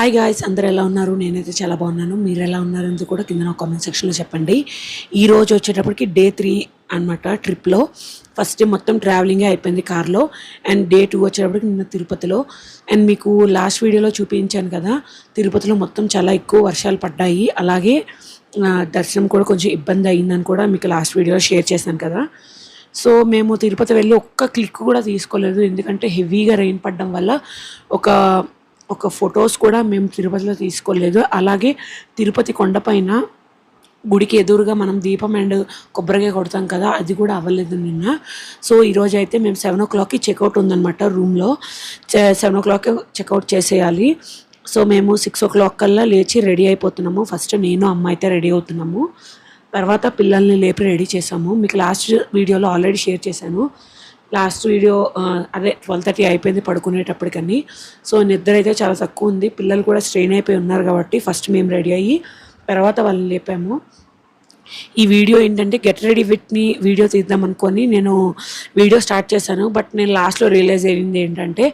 Hi guys అందరు ఎలా ఉన్నారు? నేనైతే చాలా బాగున్నాను. మీరు ఎలా ఉన్నారు అనేది కూడా కింద కామెంట్ సెక్షన్లో చెప్పండి. ఈ రోజు వచ్చేటప్పటికి డే త్రీ అనమాట ట్రిప్లో ఫస్ట్ మొత్తం ట్రావెలింగే అయిపోయింది కార్లో అండ్ డే టూ వచ్చేటప్పటికి నిన్న తిరుపతిలో. అండ్ మీకు లాస్ట్ వీడియోలో చూపించాను కదా తిరుపతిలో మొత్తం చాలా ఎక్కువ వర్షాలు పడ్డాయి. అలాగే దర్శనం కూడా కొంచెం ఇబ్బంది అయిందని కూడా మీకు లాస్ట్ వీడియోలో షేర్ చేశాను కదా. సో మేము తిరుపతి వెళ్ళి ఒక్క క్లిక్ కూడా తీసుకోలేదు. ఎందుకంటే హెవీగా రెయిన్ పడడం వల్ల ఒక ఒక ఫొటోస్ కూడా మేము తిరుపతిలో తీసుకోలేదు. అలాగే తిరుపతి కొండపైన గుడికి ఎదురుగా మనం దీపం అండ్ కొబ్బరికాయ కొడతాం కదా అది కూడా అవ్వలేదు నిన్న. సో ఈరోజు అయితే మేము సెవెన్ ఓ క్లాక్కి చెక్అవుట్ ఉందన్నమాట రూమ్లో. సెవెన్ ఓ క్లాక్ చెక్అవుట్ చేసేయాలి. సో మేము సిక్స్ ఓ క్లాక్ కల్లా లేచి రెడీ అయిపోతున్నాము. ఫస్ట్ నేను అమ్మ అయితే రెడీ అవుతున్నాము. తర్వాత పిల్లల్ని లేపి రెడీ చేసాము. మీకు లాస్ట్ వీడియోలో ఆల్రెడీ షేర్ చేశాను. లాస్ట్ వీడియో అదే ట్వెల్వ్ థర్టీ అయిపోయింది పడుకునేటప్పటికని సో నిద్ర అయితే చాలా తక్కువ ఉంది. పిల్లలు కూడా స్ట్రెయిన్ అయిపోయి ఉన్నారు కాబట్టి ఫస్ట్ మేము రెడీ అయ్యి తర్వాత వాళ్ళని లేపాము. ఈ వీడియో ఏంటంటే గెట్ రెడీ విత్ని వీడియో తీద్దాం అనుకొని నేను వీడియో స్టార్ట్ చేశాను. బట్ నేను లాస్ట్లో రియలైజ్ అయ్యింది ఏంటంటే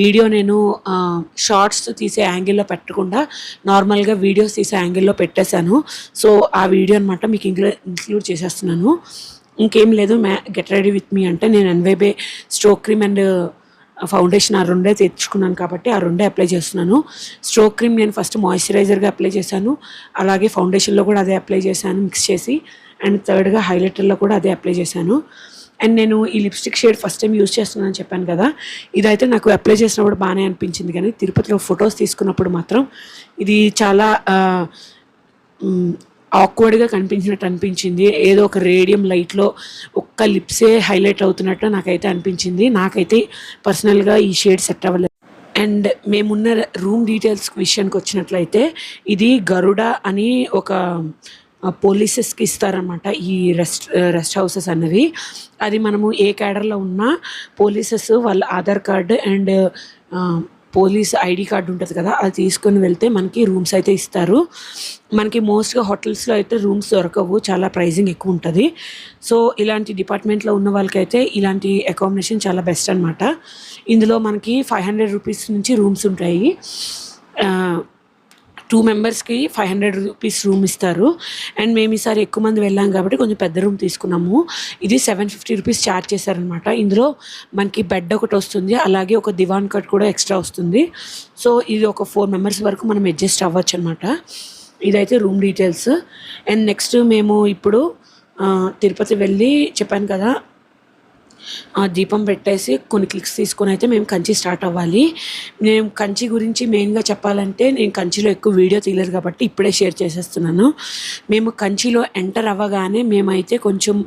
వీడియో నేను షార్ట్స్ తీసే యాంగిల్లో పెట్టకుండా నార్మల్గా వీడియోస్ తీసే యాంగిల్లో పెట్టేశాను. సో ఆ వీడియో అనమాట మీకు ఇంక్లూ ఇంక్లూడ్ చేసేస్తున్నాను. ఇంకేం లేదు మ్యా గెట్ రెడీ విత్ మీ అంటే నేను ఎన్వైబే స్ట్రోక్ క్రీమ్ అండ్ ఫౌండేషన్ ఆ రెండే తెచ్చుకున్నాను కాబట్టి ఆ రెండే అప్లై చేస్తున్నాను. స్ట్రోక్ క్రీమ్ నేను ఫస్ట్ మాయిశ్చరైజర్గా అప్లై చేశాను. అలాగే ఫౌండేషన్లో కూడా అదే అప్లై చేశాను మిక్స్ చేసి. అండ్ థర్డ్గా హైలైటర్లో కూడా అదే అప్లై చేశాను. అండ్ నేను ఈ lipstick shade first time use చేస్తున్నానని చెప్పాను కదా ఇదైతే నాకు అప్లై చేసినప్పుడు బాగానే అనిపించింది. కానీ తిరుపతిలో ఫొటోస్ తీసుకున్నప్పుడు మాత్రం ఇది చాలా ఆక్వర్డ్గా కనిపించినట్టు అనిపించింది. ఏదో ఒక రేడియం లైట్లో ఒక్క లిప్సే హైలైట్ అవుతున్నట్టు నాకైతే అనిపించింది. నాకైతే పర్సనల్గా ఈ షేడ్ సెట్ అవ్వలేదు. అండ్ మేమున్న రూమ్ డీటెయిల్స్ విషయానికి వచ్చినట్లయితే ఇది గరుడ అని ఒక పోలీసెస్కి ఇస్తారనమాట ఈ రెస్ట్ రెస్ట్ హౌసెస్ అనేవి. అది మనము ఏ క్యాడర్లో ఉన్నా పోలీసెస్ వాళ్ళ Aadhaar card and police ID card ఉంటుంది కదా అది తీసుకొని వెళ్తే మనకి రూమ్స్ అయితే ఇస్తారు. మనకి మోస్ట్గా హోటల్స్లో అయితే రూమ్స్ దొరకవు చాలా ప్రైజింగ్ ఎక్కువ ఉంటుంది. సో ఇలాంటి డిపార్ట్మెంట్లో ఉన్న వాళ్ళకైతే ఇలాంటి అకామిడేషన్ చాలా బెస్ట్ అనమాట ఇందులో మనకి ఫైవ్ హండ్రెడ్ రూపీస్ నుంచి రూమ్స్ ఉంటాయి. టూ మెంబర్స్కి ఫైవ్ హండ్రెడ్ రూపీస్ రూమ్ ఇస్తారు. అండ్ మేము ఈసారి ఎక్కువ మంది వెళ్ళాం కాబట్టి కొంచెం పెద్ద రూమ్ తీసుకున్నాము. ఇది సెవెన్ ఫిఫ్టీ రూపీస్ ఛార్జ్ చేశారనమాట ఇందులో మనకి బెడ్ ఒకటి వస్తుంది. అలాగే ఒక దివాన్ కట్ కూడా ఎక్స్ట్రా వస్తుంది. సో ఇది ఒక ఫోర్ మెంబర్స్ వరకు మనం అడ్జస్ట్ అవ్వచ్చు అనమాట ఇదైతే రూమ్ డీటెయిల్స్. అండ్ నెక్స్ట్ మేము ఇప్పుడు తిరుపతి వెళ్ళి చెప్పాను కదా దీపం పెట్టేసి కొన్ని క్లిక్స్ తీసుకొని అయితే మేము కంచి స్టార్ట్ అవ్వాలి. మేము కంచి గురించి మెయిన్గా చెప్పాలంటే నేను కంచిలో ఎక్కువ వీడియో తీయలేదు కాబట్టి ఇప్పుడే షేర్ చేసేస్తున్నాను. మేము కంచిలో ఎంటర్ అవ్వగానే మేమైతే కొంచెం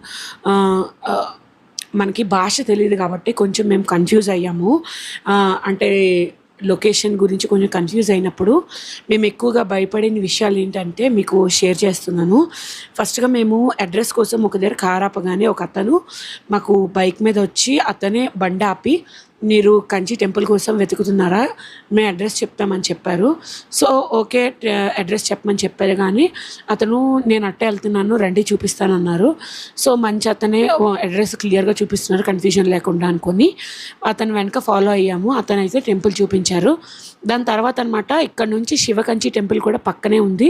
మనకి భాష తెలియదు కాబట్టి కొంచెం మేము కన్ఫ్యూజ్ అయ్యాము. అంటే లొకేషన్ గురించి కొంచెం కన్ఫ్యూజ్ అయినప్పుడు మేము ఎక్కువగా భయపడిన విషయాలు ఏంటంటే మీకు షేర్ చేస్తున్నాను. ఫస్ట్గా మేము అడ్రస్ కోసం ఒక దగ్గర కార్ ఆపగానే ఒక అతను మాకు బైక్ మీద వచ్చి అతనే బండి ఆపి మీరు కంచి టెంపుల్ కోసం వెతుకుతున్నారా? మేము అడ్రస్ చెప్తామని చెప్పారు. సో ఓకే అడ్రస్ చెప్పమని చెప్పారు కానీ అతను నేను అట్టే వెళ్తున్నాను రండి చూపిస్తానన్నారు. సో మంచి అతనే అడ్రస్ క్లియర్గా చూపిస్తున్నారు కన్ఫ్యూజన్ లేకుండా అనుకొని. అతను వెనక ఫాలో అయ్యాము అతను అయితే టెంపుల్ చూపించారు. దాని తర్వాత అనమాట ఇక్కడ నుంచి శివకంచి టెంపుల్ కూడా పక్కనే ఉంది.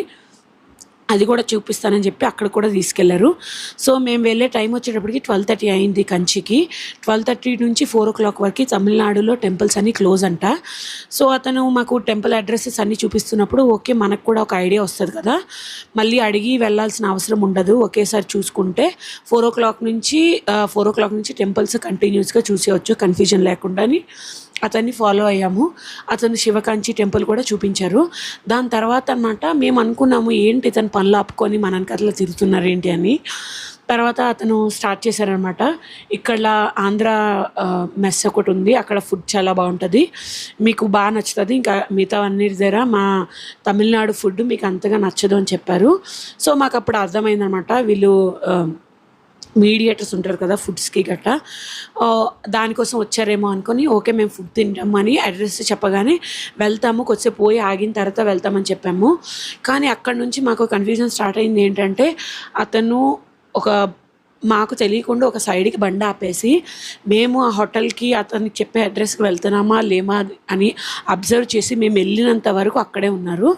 అది కూడా చూపిస్తానని చెప్పి అక్కడ కూడా తీసుకెళ్ళారు. సో మేము వెళ్ళే టైం వచ్చేటప్పటికి ట్వెల్వ్ థర్టీ అయింది కంచికి. ట్వెల్వ్ థర్టీ నుంచి ఫోర్ ఓ క్లాక్ వరకు తమిళనాడులో టెంపుల్స్ అన్ని క్లోజ్ అంట. సో అతను మాకు టెంపుల్ అడ్రస్సెస్ అన్ని చూపిస్తున్నప్పుడు ఓకే మనకు కూడా ఒక ఐడియా వస్తుంది కదా. మళ్ళీ అడిగి వెళ్ళాల్సిన అవసరం ఉండదు. ఒకేసారి చూసుకుంటే ఫోర్ ఓ క్లాక్ నుంచి ఫోర్ ఓ క్లాక్ నుంచి టెంపుల్స్ కంటిన్యూస్గా చూసేయచ్చు. కన్ఫ్యూజన్ లేకుండా అని అతన్ని ఫాలో అయ్యాము. అతను శివకాంచి టెంపుల్ కూడా చూపించారు. దాని తర్వాత అన్నమాట మేము అనుకున్నాము ఏంటి ఇతను పనులు ఆపుకొని మన వెనకాతల తిరుగుతున్నారు ఏంటి అని. తర్వాత అతను స్టార్ట్ చేశారనమాట ఇక్కడ ఆంధ్ర మెస్ ఒకటి ఉంది. అక్కడ ఫుడ్ చాలా బాగుంటుంది. మీకు బాగా నచ్చుతుంది. ఇంకా మిగతా అన్ని దగ్గర మా తమిళనాడు ఫుడ్ మీకు అంతగా నచ్చదు అని చెప్పారు. సో మాకు అప్పుడు అర్థమైందనమాట వీళ్ళు మీడియేటర్స్ ఉంటారు కదా ఫుడ్స్కి గట్రా దానికోసం వచ్చారేమో అనుకొని ఓకే మేము ఫుడ్ తింటాము అని అడ్రస్ చెప్పగానే వెళ్తాము కొద్దిసేపు పోయి ఆగిన తర్వాత వెళ్తామని చెప్పాము. కానీ అక్కడ నుంచి మాకు కన్ఫ్యూజన్ స్టార్ట్ అయింది ఏంటంటే అతను ఒక మాకు తెలియకుండా ఒక సైడ్కి బండి ఆపేసి మేము ఆ హోటల్కి అతనికి చెప్పే అడ్రస్కి వెళ్తున్నామా లేమా అని అబ్జర్వ్ చేసి మేము వెళ్ళినంత వరకు అక్కడే ఉన్నారు.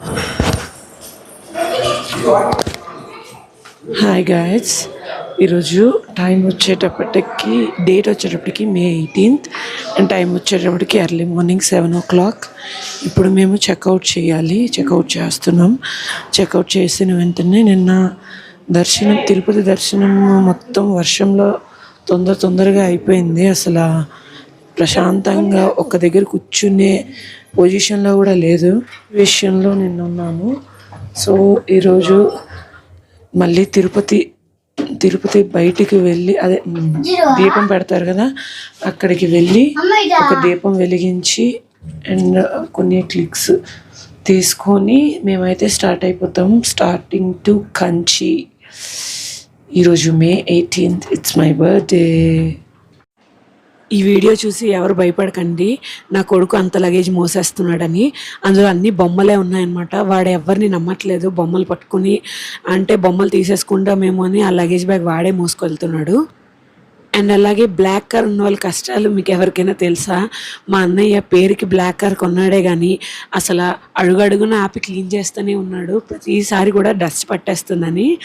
హాయ్ గాయస్ ఈరోజు టైం వచ్చేటప్పటికి డేట్ వచ్చేటప్పటికి మే ఎయిటీన్త్ అండ్ టైం వచ్చేటప్పటికి early morning seven o'clock ఇప్పుడు మేము చెక్అవుట్ చేయాలి చెక్అవుట్ చేస్తున్నాం. చెక్అవుట్ చేసిన వెంటనే నిన్న దర్శనం తిరుపతి దర్శనం మొత్తం వర్షంలో తొందర తొందరగా అయిపోయింది. అసలు ప్రశాంతంగా ఒక దగ్గర కూర్చునే పొజిషన్లో కూడా లేదు. విషయంలో నిన్న ఉన్నాను సో ఈరోజు మళ్ళీ తిరుపతి తిరుపతి బయటికి వెళ్ళి అదే దీపం పెడతారు కదా అక్కడికి వెళ్ళి ఒక దీపం వెలిగించి అండ్ కొన్ని క్లిక్స్ తీసుకొని మేమైతే స్టార్ట్ అయిపోతాం. స్టార్టింగ్ టు కంచి ఈరోజు May eighteenth it's my birthday ఈ వీడియో చూసి ఎవరు భయపడకండి. నా కొడుకు అంత లగేజ్ మోసేస్తున్నాడని. అందులో అన్ని బొమ్మలే ఉన్నాయన్నమాట. వాడు ఎవరిని నమ్మట్లేదు. బొమ్మలు పట్టుకుని అంటే బొమ్మలు తీసేసుకుంటామేమో అని ఆ లగేజ్ బ్యాగ్ వాడే మోసుకెళ్తున్నాడు. అండ్ అలాగే బ్లాక్ కార్ ఉన్న వాళ్ళ కష్టాలు మీకు ఎవరికైనా తెలుసా? మా అన్నయ్య పేరుకి బ్లాక్ కార్ కొన్నాడే కానీ అసలు అడుగడుగున ఆపి క్లీన్ చేస్తూనే ఉన్నాడు. ప్రతిసారి కూడా డస్ట్ పట్టేస్తుందని.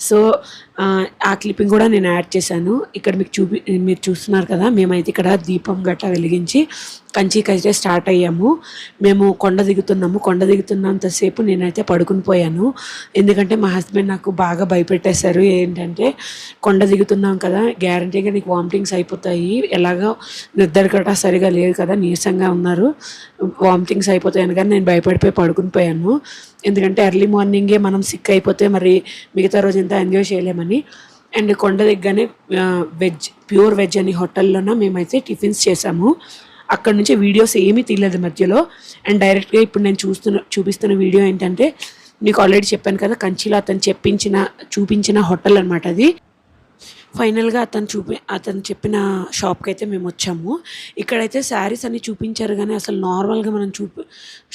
సో ఆ, క్లిప్పింగ్ కూడా నేను యాడ్ చేశాను. ఇక్కడ మీకు చూపి మీరు చూస్తున్నారు కదా మేమైతే ఇక్కడ దీపం గట్ట వెలిగించి కంచి అయితే స్టార్ట్ అయ్యాము. మేము కొండ దిగుతున్నాము. కొండ దిగుతున్నంతసేపు నేనైతే పడుకుని పోయాను. ఎందుకంటే మా హస్బెండ్ నాకు బాగా భయపెట్టేశారు. ఏంటంటే కొండ దిగుతున్నాం కదా గ్యారంటీగా నీకు వామిటింగ్స్ అయిపోతాయి. ఎలాగో నిద్ర గట్రా సరిగా లేదు కదా నీరసంగా ఉన్నారు. వామిటింగ్స్ అయిపోతాయని కానీ నేను భయపడిపోయి పడుకుని పోయాను. ఎందుకంటే ఎర్లీ మార్నింగే మనం సిక్ అయిపోతే మరి మిగతా రోజు ఎంత ఎంజాయ్ చేయలేమని. అండ్ కొండ దగ్గరనే వెజ్ ప్యూర్ వెజ్ అని హోటల్లోన మేమైతే టిఫిన్స్ చేసాము. అక్కడ నుంచి వీడియోస్ ఏమీ తీయలేదు మధ్యలో. అండ్ డైరెక్ట్గా ఇప్పుడు నేను చూస్తున్న చూపిస్తున్న వీడియో ఏంటంటే మీకు ఆల్రెడీ చెప్పాను కదా కంచిలో అతను చెప్పించిన చూపించిన హోటల్ అనమాట అది. ఫైనల్గా అతను చూపి అతను చెప్పిన షాప్కి అయితే మేము వచ్చాము. ఇక్కడైతే శారీస్ అన్ని చూపించారు కానీ అసలు నార్మల్గా మనం చూపి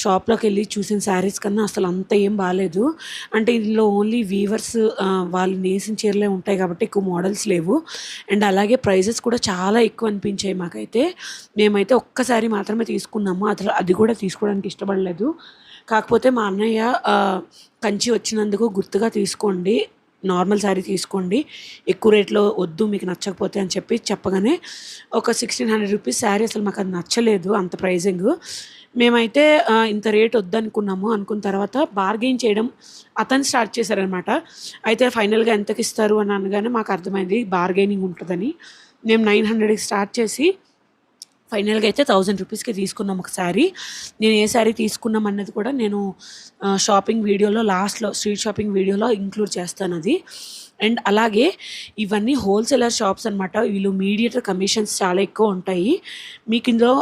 షాప్లోకి వెళ్ళి చూసిన శారీస్ కన్నా అసలు అంత ఏం బాగాలేదు అంటే ఇందులో ఓన్లీ వీవర్స్ వాళ్ళు నేసిన చీరలే ఉంటాయి కాబట్టి ఎక్కువ మోడల్స్ లేవు. అండ్ అలాగే ప్రైజెస్ కూడా చాలా ఎక్కువ అనిపించాయి మాకైతే. మేమైతే ఒక్కసారి మాత్రమే తీసుకున్నాము. అసలు అది కూడా తీసుకోవడానికి ఇష్టపడలేదు. కాకపోతే మా అన్నయ్య కంచి వచ్చినందుకు గుర్తుగా తీసుకోండి. నార్మల్ శారీ తీసుకోండి. ఎక్కువ రేట్లో వద్దు మీకు నచ్చకపోతే అని చెప్పి చెప్పగానే ఒక సిక్స్టీన్ హండ్రెడ్ రూపీస్ శారీ అసలు మాకు అది నచ్చలేదు అంత ప్రైజింగ్. మేమైతే ఇంత రేట్ వద్దనుకున్నాము. అనుకున్న తర్వాత బార్గెయిన్ చేయడం అతను స్టార్ట్ చేశారనమాట. అయితే ఫైనల్గా ఎంతకి ఇస్తారు అని అనగానే మాకు అర్థమైంది బార్గెయినింగ్ ఉంటుందని. మేము నైన్ హండ్రెడ్కి స్టార్ట్ చేసి ఫైనల్గా అయితే థౌజండ్ రూపీస్కి తీసుకున్నాం ఒక శారీ నేను ఏ శారీ తీసుకున్నాం అన్నది కూడా నేను షాపింగ్ వీడియోలో లాస్ట్లో స్ట్రీట్ షాపింగ్ వీడియోలో ఇంక్లూడ్ చేస్తాను అది. అండ్ అలాగే ఇవన్నీ హోల్సేలర్ షాప్స్ అనమాట వీళ్ళు మీడియేటర్ కమిషన్స్ చాలా ఎక్కువ ఉంటాయి. మీకు ఇందులో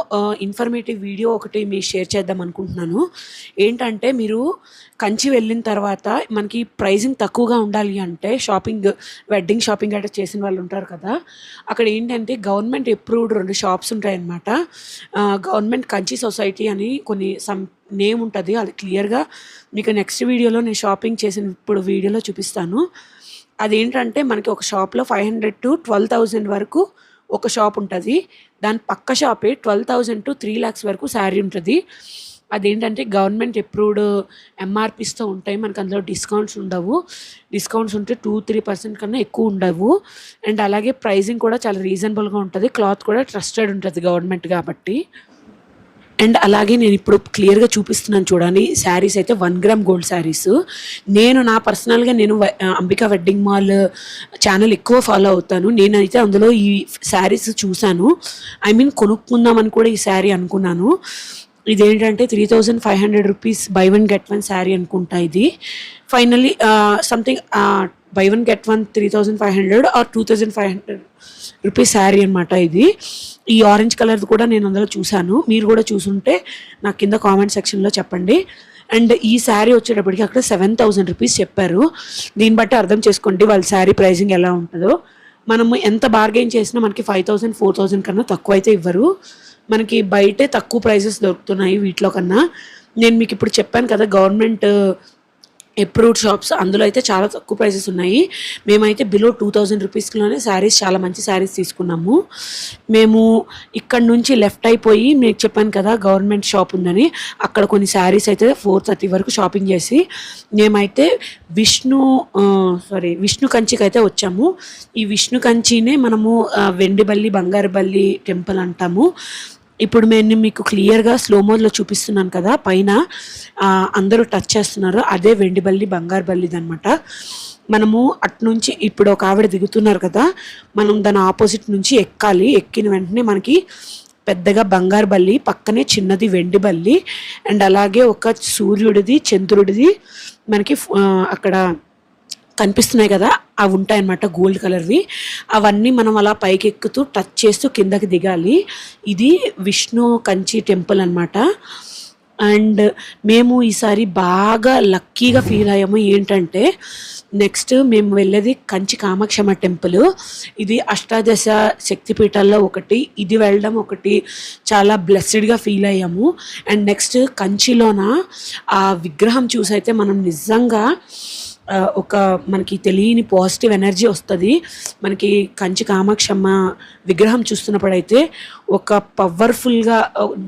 ఇన్ఫర్మేటివ్ వీడియో ఒకటి మీరు షేర్ చేద్దాం అనుకుంటున్నాను. ఏంటంటే మీరు కంచి వెళ్ళిన తర్వాత మనకి ప్రైజింగ్ తక్కువగా ఉండాలి అంటే షాపింగ్ వెడ్డింగ్ షాపింగ్ అట్లా చేసిన వాళ్ళు ఉంటారు కదా. అక్కడ ఏంటంటే గవర్నమెంట్ అప్రూవ్డ్ రెండు షాప్స్ ఉంటాయన్నమాట. గవర్నమెంట్ కంచి సొసైటీ అని కొన్ని సమ్ నేమ్ ఉంటుంది. అది క్లియర్గా మీకు నెక్స్ట్ వీడియోలో నేను షాపింగ్ చేసిన ఇప్పుడు వీడియోలో చూపిస్తాను. అదేంటంటే మనకి ఒక షాప్లో five hundred to twelve thousand వరకు ఒక షాప్ ఉంటుంది. దాని పక్క షాపే twelve thousand to three lakhs వరకు శారీ ఉంటుంది. అదేంటంటే గవర్నమెంట్ అప్రూవ్డ్ ఎంఆర్పీస్తో ఉంటాయి. మనకు అందులో డిస్కౌంట్స్ ఉండవు. డిస్కౌంట్స్ ఉంటే టూ త్రీ పర్సెంట్ కన్నా ఎక్కువ ఉండవు. అండ్ అలాగే ప్రైజింగ్ కూడా చాలా రీజనబుల్గా ఉంటుంది. క్లాత్ కూడా ట్రస్టెడ్ ఉంటుంది గవర్నమెంట్ కాబట్టి. అండ్ అలాగే నేను ఇప్పుడు క్లియర్గా చూపిస్తున్నాను చూడండి. శారీస్ అయితే వన్ గ్రామ్ గోల్డ్ శారీస్ నేను నా పర్సనల్గా నేను అంబికా వెడ్డింగ్ మాల్ ఛానల్ ఎక్కువ ఫాలో అవుతాను. నేనైతే అందులో ఈ శారీస్ చూశాను. ఐ మీన్ కొనుక్కుందామని కూడా ఈ శారీ అనుకున్నాను. ఇదేంటంటే three thousand five hundred rupees buy one get one sari అనుకుంటా ఇది. Finally something buy one get one three thousand five hundred or two thousand five hundred rupees sari అనమాట ఇది. ఈ ఆరెంజ్ కలర్ది కూడా నేను అందులో చూశాను. మీరు కూడా చూసుంటే నాకు కింద కామెంట్ సెక్షన్లో చెప్పండి. అండ్ ఈ శారీ వచ్చేటప్పటికి అక్కడ సెవెన్ థౌజండ్ రూపీస్ చెప్పారు. దీన్ని బట్టి అర్థం చేసుకోండి వాళ్ళ శారీ ప్రైజింగ్ ఎలా ఉంటుందో. మనము ఎంత బార్గెయిన్ చేసినా మనకి ఫైవ్ థౌసండ్ ఫోర్ థౌజండ్ కన్నా తక్కువ అయితే ఇవ్వరు. మనకి బయటే తక్కువ ప్రైజెస్ దొరుకుతున్నాయి వీటిలో కన్నా. నేను మీకు ఇప్పుడు చెప్పాను కదా గవర్నమెంట్ uh, అప్రూవ్డ్ షాప్స్ అందులో అయితే చాలా తక్కువ ప్రైసెస్ ఉన్నాయి. మేమైతే బిలో టూ థౌజండ్ రూపీస్లోనే శారీస్ చాలా మంచి శారీస్ తీసుకున్నాము. మేము ఇక్కడ నుంచి లెఫ్ట్ అయిపోయి మీకు చెప్పాను కదా గవర్నమెంట్ షాప్ ఉందని అక్కడ కొన్ని శారీస్ అయితే ఫోర్ థర్టీ వరకు షాపింగ్ చేసి మేమైతే విష్ణు uh, సారీ విష్ణు కంచికి అయితే వచ్చాము. ఈ విష్ణు కంచినే మనము uh, వెండిబల్లి బంగారుబల్లి టెంపుల్ అంటాము. ఇప్పుడు నేను మీకు క్లియర్గా స్లో మోడ్లో చూపిస్తున్నాను కదా పైన అందరూ టచ్ చేస్తున్నారు. అదే వెండిబల్లి బంగారు బల్లిది అనమాట మనము అటు నుంచి ఇప్పుడు ఒక ఆవిడ దిగుతున్నారు కదా మనం దాని ఆపోజిట్ నుంచి ఎక్కాలి. ఎక్కిన వెంటనే మనకి పెద్దగా బంగారు బల్లి పక్కనే చిన్నది వెండి బల్లి అండ్ అలాగే ఒక సూర్యుడిది చంద్రుడిది మనకి అక్కడ కనిపిస్తున్నాయి కదా అవి ఉంటాయన్నమాట గోల్డ్ కలర్వి. అవన్నీ మనం అలా పైకి ఎక్కుతూ టచ్ చేస్తూ కిందకి దిగాలి. ఇది విష్ణు కంచి టెంపుల్ అన్నమాట. అండ్ మేము ఈసారి బాగా లక్కీగా ఫీల్ అయ్యాము. ఏంటంటే నెక్స్ట్ మేము వెళ్ళేది కంచి కామాక్షమ్మ టెంపుల్. ఇది అష్టాదశ శక్తిపీఠాల్లో ఒకటి ఇది వెళ్ళడం ఒకటి. చాలా బ్లెస్సెడ్గా ఫీల్ అయ్యాము. అండ్ నెక్స్ట్ కంచిలోన ఆ విగ్రహం చూసైతే మనం నిజంగా ఒక మనకి తెలియని పాజిటివ్ ఎనర్జీ వస్తుంది. మనకి కంచి కామాక్షమ్మ విగ్రహం చూస్తున్నప్పుడైతే ఒక పవర్ఫుల్గా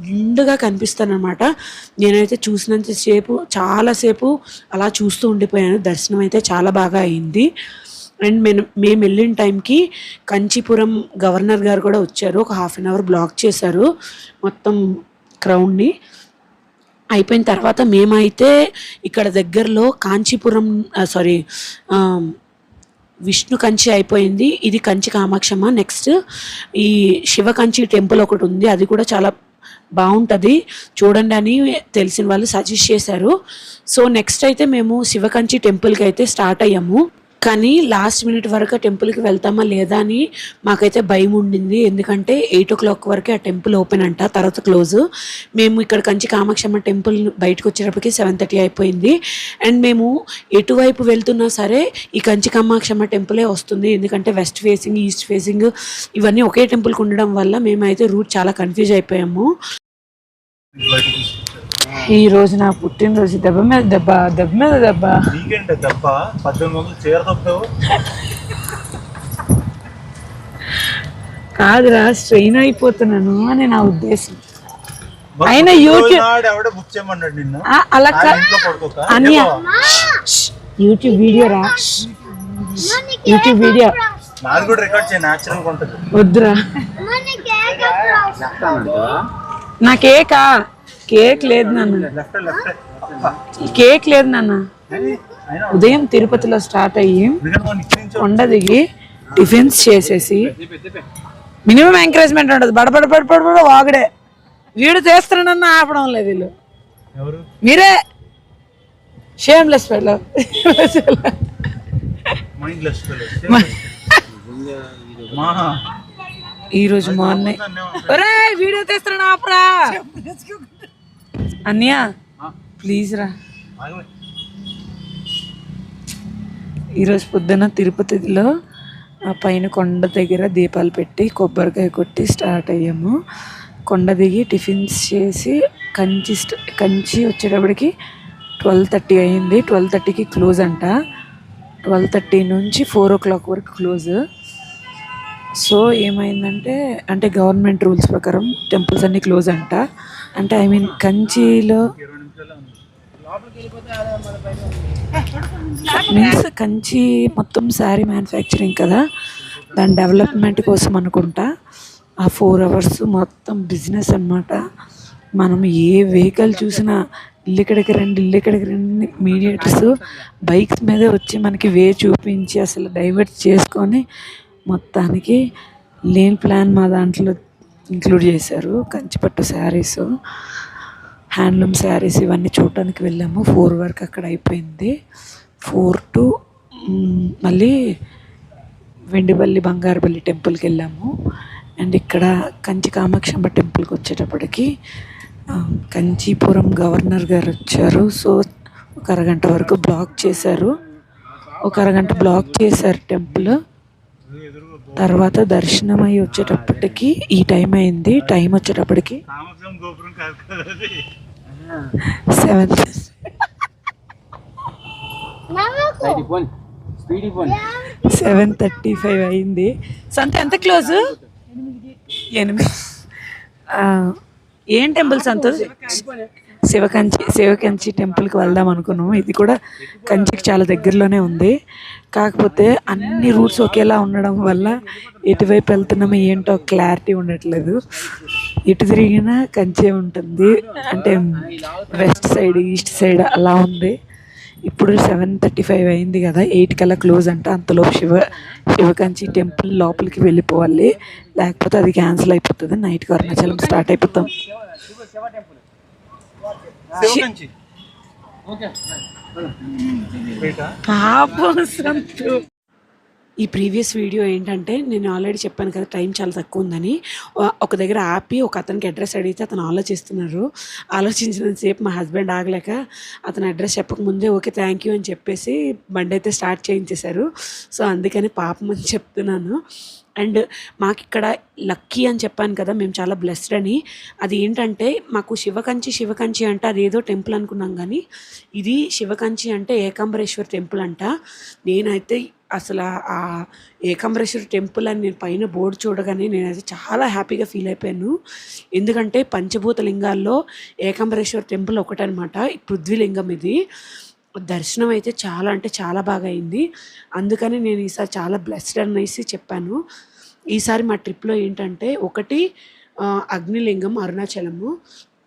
నిండుగా కనిపిస్తానమాట నేనైతే చూసినంతసేపు చాలాసేపు అలా చూస్తూ ఉండిపోయాను. దర్శనం అయితే చాలా బాగా అయింది. అండ్ మేము మేము వెళ్ళిన టైంకి కంచీపురం గవర్నర్ గారు కూడా వచ్చారు. ఒక హాఫ్ అన్ అవర్ బ్లాక్ చేశారు. మొత్తం క్రౌడ్ని. అయిపోయిన తర్వాత మేమైతే ఇక్కడ దగ్గరలో కాంచీపురం సారీ విష్ణు కంచి అయిపోయింది. ఇది కంచి కామాక్షమ్మ. నెక్స్ట్ ఈ శివ కంచి టెంపుల్ ఒకటి ఉంది. అది కూడా చాలా బాగుంటుంది. చూడండి అని తెలిసిన వాళ్ళు సజెస్ట్ చేశారు. సో నెక్స్ట్ అయితే మేము శివకంచి టెంపుల్కి అయితే స్టార్ట్ అయ్యాము. కానీ లాస్ట్ మినిట్ వరకు ఆ టెంపుల్కి వెళ్తామా లేదా అని మాకైతే భయం ఉండింది. ఎందుకంటే ఎయిట్ ఓ క్లాక్ వరకు ఆ టెంపుల్ ఓపెన్ అంట తర్వాత క్లోజ్ మేము ఇక్కడ కంచి కామాక్షమ్మ టెంపుల్ బయటకు వచ్చేటప్పటికి సెవెన్ థర్టీ అయిపోయింది. అండ్ మేము ఎటువైపు వెళ్తున్నా సరే ఈ కంచి కామాక్షమ్మ టెంపులే వస్తుంది. ఎందుకంటే వెస్ట్ ఫేసింగ్ ఈస్ట్ ఫేసింగ్ ఇవన్నీ ఒకే టెంపుల్కి ఉండడం వల్ల మేమైతే రూట్ చాలా కన్ఫ్యూజ్ అయిపోయాము. ఈ రోజు నా పుట్టినరోజు. దెబ్బ మీద దెబ్బ దెబ్బ మీద దెబ్బ. నీకేంటి తప్ప పద్దెనిమిది వందలు చీర కాదురా స్ట్రెయిన్ అయిపోతున్నాను అని నా ఉద్దేశం. పుట్టినరోజు యూట్యూబ్- అలా అన్య యూట్యూబ్ వీడియో రా. YouTube video. వద్దురా. నా కేకా లేదు నాన్న. కేక్ లేదు నాన్న. ఉదయం తిరుపతిలో స్టార్ట్ అయ్యి కొండ దిగి టిఫిన్స్ చేసేసి మినిమం ఎంకరేజ్మెంట్ ఉండదు. బడబడ బడబడ బడ వాగుడే. వీడు చేస్తున్నాడన్న ఆపడం లేదు వీళ్ళు. ఎవరు? మీరే. షేమ్లెస్ ఫెలో ఈరోజు మార్నింగ్ ఒరే వీడియో తీస్తున్నాడు ఆపరా? అన్నయ్య ప్లీజ్ రా. ఈరోజు పొద్దున తిరుపతిలో ఆ పైన కొండ దగ్గర దీపాలు పెట్టి కొబ్బరికాయ కొట్టి స్టార్ట్ అయ్యాము. కొండ దిగి టిఫిన్స్ చేసి కంచి స్ట్- కంచి వచ్చేటప్పటికి ట్వెల్వ్ థర్టీ అయింది. ట్వెల్వ్ థర్టీకి క్లోజ్ అంట. ట్వెల్వ్ థర్టీ నుంచి ఫోర్ ఓ క్లాక్ వరకు క్లోజ్. సో ఏమైందంటే అంటే గవర్నమెంట్ రూల్స్ ప్రకారం టెంపుల్స్ అన్నీ క్లోజ్ అంట. అంటే ఐ మీన్ కంచిలో మీన్స్ కంచి మొత్తం శారీ మ్యానుఫ్యాక్చరింగ్ కదా. దాని డెవలప్మెంట్ కోసం అనుకుంటా. ఆ ఫోర్ అవర్స్ మొత్తం బిజినెస్ అన్నమాట. మనం ఏ వెహికల్ చూసినా ఇల్లు ఇక్కడికి రండి ఇల్లు ఇక్కడికి రండి మీడియేటర్స్ బైక్స్ మీదే వచ్చి మనకి వే చూపించి అసలు డైవర్ట్ చేసుకొని మొత్తానికి లేని ప్లాన్ మా దాంట్లో ఇంక్లూడ్ చేశారు. కంచిపట్టు శారీస్ హ్యాండ్లూమ్ శారీస్ ఇవన్నీ చూడటానికి వెళ్ళాము. ఫోర్ వరకు అక్కడ అయిపోయింది. ఫోర్ టు మళ్ళీ వెండిబల్లి బంగారుబల్లి టెంపుల్కి వెళ్ళాము. అండ్ ఇక్కడ కంచి కామాక్షమ్మ టెంపుల్కి వచ్చేటప్పటికి కంచీపురం గవర్నర్ గారు వచ్చారు. సో ఒక అరగంట వరకు బ్లాక్ చేశారు. ఒక అరగంట బ్లాక్ చేశారు టెంపుల్ తర్వాత దర్శనం అయ్యి వచ్చేటప్పటికి ఈ టైం అయింది. టైం వచ్చేటప్పటికి సెవెన్ సెవెన్ థర్టీ ఫైవ్ అయింది. సంత ఎంత క్లోజ్? ఎనిమిది. ఏం టెంపుల్ సంతోష్? శివకంచి శివకంచి టెంపుల్కి వెళ్దాం అనుకున్నాము. ఇది కూడా కంచికి చాలా దగ్గరలోనే ఉంది. కాకపోతే అన్ని రూట్స్ ఒకేలా ఉండడం వల్ల ఎటువైపు వెళ్తున్నామో ఏంటో క్లారిటీ ఉండట్లేదు. ఎటు తిరిగినా కంచే ఉంటుంది. అంటే వెస్ట్ సైడ్ ఈస్ట్ సైడ్ అలా ఉంది. ఇప్పుడు సెవెన్ థర్టీ ఫైవ్ అయింది కదా ఎయిట్ కల్లా క్లోజ్ అంట. అంతలో శివ శివకంచి టెంపుల్ లోపలికి వెళ్ళిపోవాలి. లేకపోతే అది క్యాన్సిల్ అయిపోతుంది. నైట్కి అరుణాచలం స్టార్ట్ అయిపోతాం. పాపం సంతు. ఈ ప్రీవియస్ వీడియో ఏంటంటే నేను ఆల్రెడీ చెప్పాను కదా టైం చాలా తక్కువ ఉందని. ఒక దగ్గర ఆపి ఒక అతనికి అడ్రస్ అడిగితే అతను ఆలోచిస్తున్నారు. ఆలోచించినంతసేపు మా హస్బెండ్ ఆగలేక అతను అడ్రస్ చెప్పకముందే ఓకే థ్యాంక్ యూ అని చెప్పేసి బండి అయితే స్టార్ట్ చేయించేశారు. సో అందుకని పాపం అని చెప్తున్నాను. అండ్ మాకు ఇక్కడ లక్కీ అని చెప్పాను కదా మేము చాలా బ్లెస్డ్ అని. అది ఏంటంటే మాకు శివకంచి శివకంచి అంటే అదేదో టెంపుల్ అనుకున్నాం కానీ ఇది శివకంచి అంటే ఏకాంబరేశ్వర్ టెంపుల్ అంట. నేనైతే అసలు ఆ ఏకాంబరేశ్వర టెంపుల్ అని నేను పైన బోర్డు చూడగానే నేనైతే చాలా హ్యాపీగా ఫీల్ అయిపోయాను. ఎందుకంటే పంచభూత లింగాల్లో ఏకాంబరేశ్వర టెంపుల్ ఒకటనమాట ఈ పృథ్వీలింగం ఇది. దర్శనం అయితే చాలా అంటే చాలా బాగా అయింది అందుకని నేను ఈసారి చాలా బ్లెస్డ్ అనేసి చెప్పాను. ఈసారి మా ట్రిప్లో ఏంటంటే ఒకటి అగ్నిలింగం అరుణాచలము.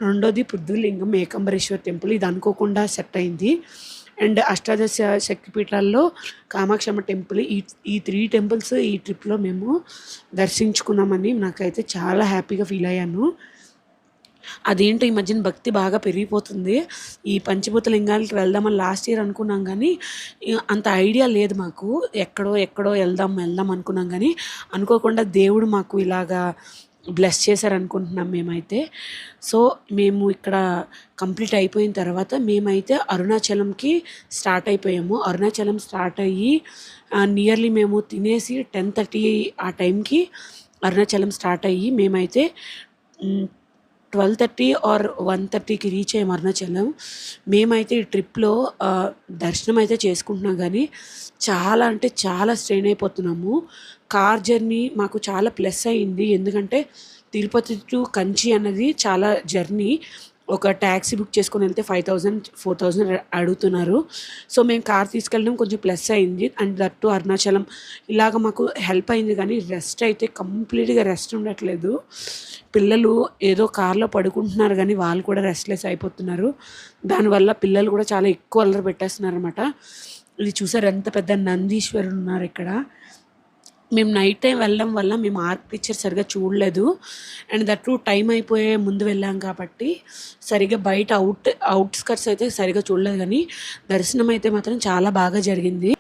రెండోది పృథ్వీలింగం ఏకంబరేశ్వర్ టెంపుల్. ఇది అనుకోకుండా సెట్ అయింది. అండ్ అష్టాదశ శక్తిపీఠాల్లో కామాక్షమ్మ టెంపుల్. ఈ ఈ త్రీ టెంపుల్స్ ఈ ట్రిప్లో మేము దర్శించుకున్నామని నాకైతే చాలా హ్యాపీగా ఫీల్ అయ్యాను. అదేంటో ఈ మధ్యన భక్తి బాగా పెరిగిపోతుంది. ఈ పంచభూత లింగాలకి వెళ్దామని లాస్ట్ ఇయర్ అనుకున్నాం కానీ అంత ఐడియా లేదు మాకు. ఎక్కడో ఎక్కడో వెళ్దాం వెళ్దాం అనుకున్నాం కానీ అనుకోకుండా దేవుడు మాకు ఇలాగా బ్లెస్ చేశారనుకుంటున్నాం మేమైతే. సో మేము ఇక్కడ కంప్లీట్ అయిపోయిన తర్వాత మేమైతే అరుణాచలంకి స్టార్ట్ అయిపోయాము. అరుణాచలం స్టార్ట్ అయ్యి నియర్లీ మేము తినేసి టెన్ థర్టీ ఆ టైంకి అరుణాచలం స్టార్ట్ అయ్యి మేమైతే ట్వెల్వ్ థర్టీ ఆర్ వన్ థర్టీకి రీచ్ అయ్యాం అరుణాచలం మేమైతే ఈ ట్రిప్లో దర్శనం అయితే చేసుకుంటున్నాం కానీ చాలా అంటే చాలా స్ట్రెయిన్ అయిపోతున్నాము. కార్ జర్నీ మాకు చాలా ప్లస్ అయింది ఎందుకంటే తిరుపతి టు కంచి అన్నది చాలా జర్నీ. ఒక ట్యాక్సీ బుక్ చేసుకొని వెళ్తే ఫైవ్ థౌజండ్ ఫోర్ థౌజండ్ అడుగుతున్నారు. సో మేము కార్ తీసుకెళ్ళడం కొంచెం ప్లస్ అయింది. అండ్ దట్ టు అరుణాచలం ఇలాగ మాకు హెల్ప్ అయింది కానీ రెస్ట్ అయితే కంప్లీట్గా రెస్ట్ ఉండట్లేదు. పిల్లలు ఏదో కార్లో పడుకుంటున్నారు కానీ వాళ్ళు కూడా రెస్ట్లెస్ అయిపోతున్నారు. దానివల్ల పిల్లలు కూడా చాలా ఎక్కువ అల్లరి పెట్టేస్తున్నారు అనమాట ఇది చూసారు ఎంత పెద్ద నందీశ్వరుడు ఉన్నారు ఇక్కడ. మేము నైట్ టైం వెళ్ళడం వల్ల మేము ఆర్క్ పిక్చర్ సరిగా చూడలేదు. అండ్ దట్ టు టైం అయిపోయే ముందు వెళ్ళాం కాబట్టి సరిగా బయట అవుట్ అవుట్స్కట్స్ అయితే సరిగా చూడలేదు కానీ దర్శనం అయితే మాత్రం చాలా బాగా జరిగింది.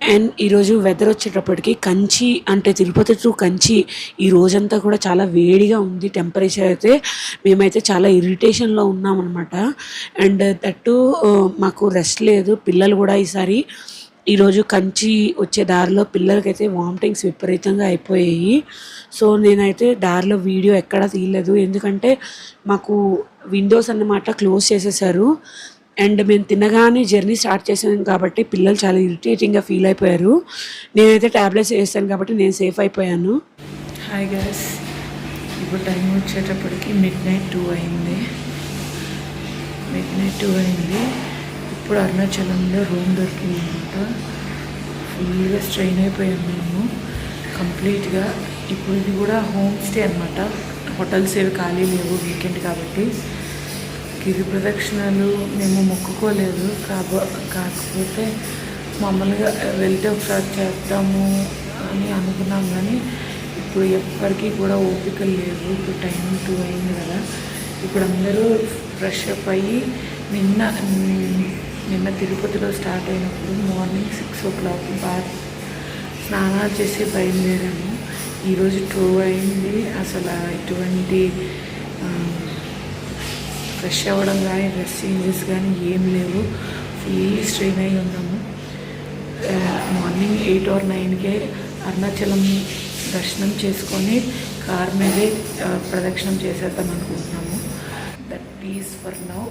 అండ్ ఈరోజు వెదర్ వచ్చేటప్పటికి కంచి అంటే తిరుపతి టు కంచి ఈ రోజంతా కూడా చాలా వేడిగా ఉంది. టెంపరేచర్ అయితే మేమైతే చాలా ఇరిటేషన్లో ఉన్నామన్నమాట. అండ్ దట్టు మాకు రెస్ట్ లేదు. పిల్లలు కూడా ఈసారి ఈరోజు కంచి వచ్చే దారిలో పిల్లలకైతే వామిటింగ్స్ విపరీతంగా అయిపోయాయి. సో నేనైతే దారిలో వీడియో ఎక్కడా తీయలేదు. ఎందుకంటే మాకు విండోస్ అన్నమాట క్లోజ్ చేసేసారు. అండ్ మేము తినగానే జర్నీ స్టార్ట్ చేసాం కాబట్టి పిల్లలు చాలా ఇరిటేటింగ్గా ఫీల్ అయిపోయారు. నేనైతే ట్యాబ్లెట్స్ వేస్తాను కాబట్టి నేను సేఫ్ అయిపోయాను. హాయ్ గైస్ ఇప్పుడు టైం వచ్చేటప్పటికి మిడ్ నైట్ టూ అయింది. మిడ్ నైట్ టూ అయింది. ఇప్పుడు అరుణాచలంలో రూమ్ దొరికిందనమాట ఫుల్గా స్ట్రెయిన్ అయిపోయాం మేము. కంప్లీట్గా ఇప్పుడు ఇది కూడా హోమ్ స్టే అనమాట హోటల్స్ ఏవి ఖాళీ లేవు వీకెండ్ కాబట్టి. గిరి ప్రదక్షిణలు మేము మొక్కుకోలేదు. కాబో కాకపోతే మామూలుగా వెళ్తే ఒకసారి చేద్దాము అని అనుకున్నాం కానీ ఇప్పుడు ఎప్పటికీ కూడా ఓపికలు లేవు ఇప్పుడు టైం టూ అయింది కదా. ఇప్పుడు అందరూ ఫ్రెష్ అప్ అయ్యి నిన్న నిన్న తిరుపతిలో స్టార్ట్ అయినప్పుడు morning six o'clock bath స్నానాలు చేసి బయలుదేరాము. ఈరోజు టూ అయింది. అసలు ఎటువంటి ఫ్రెష్ అవ్వడం కానీ డ్రెస్ చేంజెస్ కానీ ఏం లేవు. ఫుల్ స్ట్రెయిన్ అయి ఉన్నాము. మార్నింగ్ ఎయిట్ ఆర్ నైన్కే అరుణాచలం దర్శనం చేసుకొని కార్ మీదే ప్రదక్షిణం చేసేద్దాం అనుకుంటున్నాము. That is for now